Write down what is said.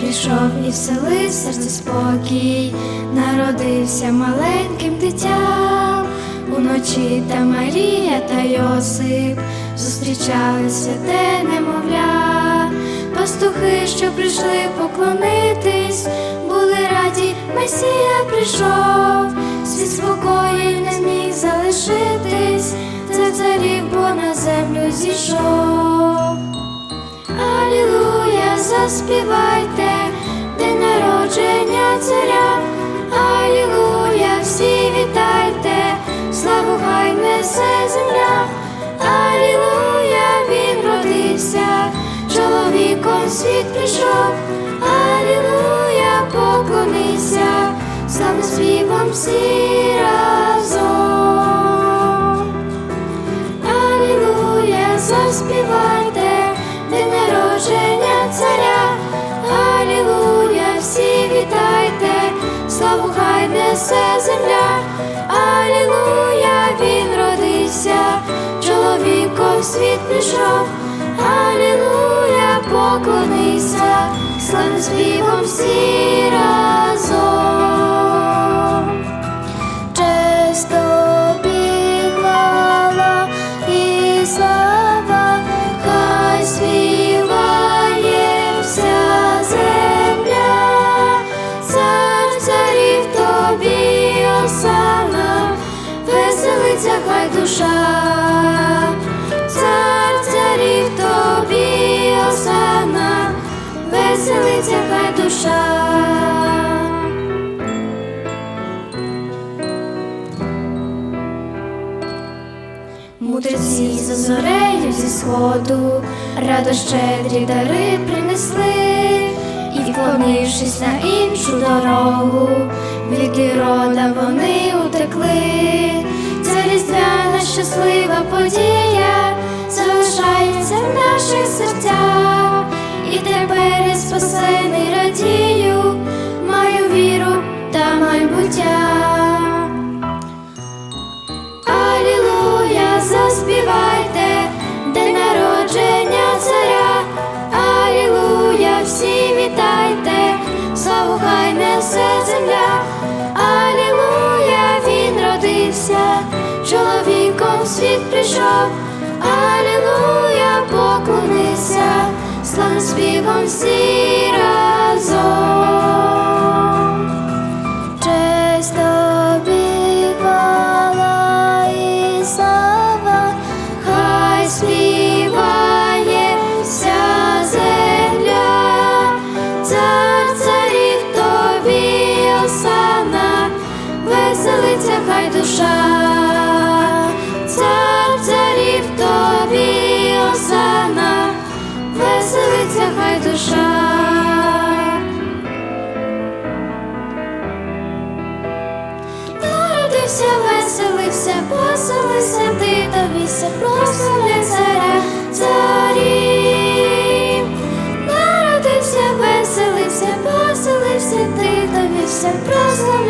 прийшов і вселив серце спокій, народився маленьким дитям. Уночі та Марія та Йосип зустрічали святе немовля, пастухи, що прийшли поклонитись, були раді, Месія прийшов, світ спокою не міг залишитись, це царів, бо на землю зійшов. Алілуя, заспівайте, світ прийшов. Алілуя, поклонися, славним співом всі разом. Алілуя, заспівайте, день народження царя. Алілуя, всі вітайте, славу хай несе земля. Алілуя, він родився, чоловіком світ прийшов. Славним співом всі разом. Честь тобі, і слава, хай співає вся земля, цар царів тобі осана, веселиться хай душа, веселиться хай душа. Мудреці за зорею зі сходу радо щедрі дари принесли, і вклонившись на іншу дорогу, від ірода вони утекли. Ця різдвяна щаслива подія несе земля. Алілуя, він родився, чоловіком світ прийшов. Алілуя, поклонися, славним співом всі поселився, ти просто для царя царів. Народився, веселився, поселився, ти тобіся, просто. царя